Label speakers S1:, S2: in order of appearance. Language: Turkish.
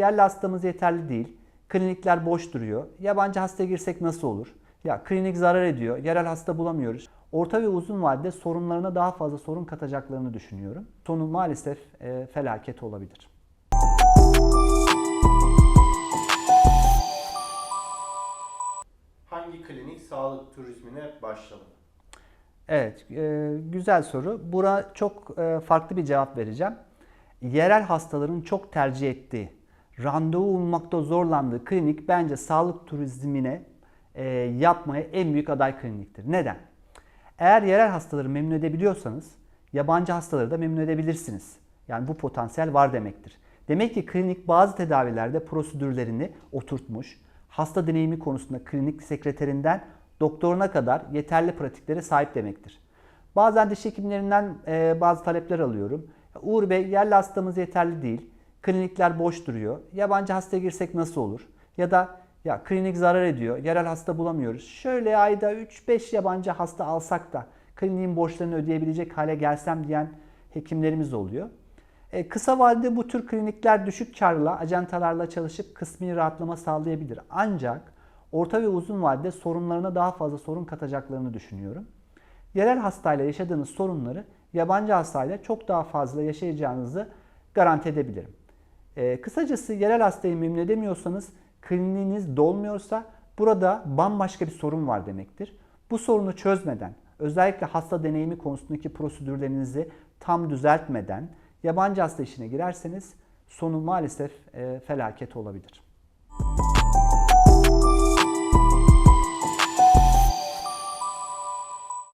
S1: Yerli hastamız yeterli değil. Klinikler boş duruyor. Yabancı hasta girsek nasıl olur? Ya klinik zarar ediyor. Yerel hasta bulamıyoruz. Orta ve uzun vadede sorunlarına daha fazla sorun katacaklarını düşünüyorum. Sonu maalesef e, felaket olabilir.
S2: Hangi klinik sağlık turizmine başlamalı?
S1: Evet, e, güzel soru. Buna çok e, farklı bir cevap vereceğim. Yerel hastaların çok tercih ettiği, randevu bulmakta zorlandığı klinik bence sağlık turizmine e, yapmaya en büyük aday kliniktir. Neden? Eğer yerel hastaları memnun edebiliyorsanız yabancı hastaları da memnun edebilirsiniz. Yani bu potansiyel var demektir. Demek ki klinik bazı tedavilerde prosedürlerini oturtmuş, hasta deneyimi konusunda klinik sekreterinden doktoruna kadar yeterli pratiklere sahip demektir. Bazen diş hekimlerinden e, bazı talepler alıyorum. Uğur Bey yerli hastamız yeterli değil. Klinikler boş duruyor. Yabancı hasta girsek nasıl olur? Ya da ya klinik zarar ediyor. Yerel hasta bulamıyoruz. Şöyle ayda 3-5 yabancı hasta alsak da kliniğin borçlarını ödeyebilecek hale gelsem diyen hekimlerimiz oluyor. E, kısa vadede bu tür klinikler düşük karla, ajantalarla çalışıp kısmi rahatlama sağlayabilir. Ancak orta ve uzun vadede sorunlarına daha fazla sorun katacaklarını düşünüyorum. Yerel hastayla yaşadığınız sorunları yabancı hastayla çok daha fazla yaşayacağınızı garanti edebilirim. E, kısacası yerel hastayı memnun edemiyorsanız, kliniğiniz dolmuyorsa burada bambaşka bir sorun var demektir. Bu sorunu çözmeden, özellikle hasta deneyimi konusundaki prosedürlerinizi tam düzeltmeden yabancı hasta işine girerseniz sonu maalesef e, felaket olabilir.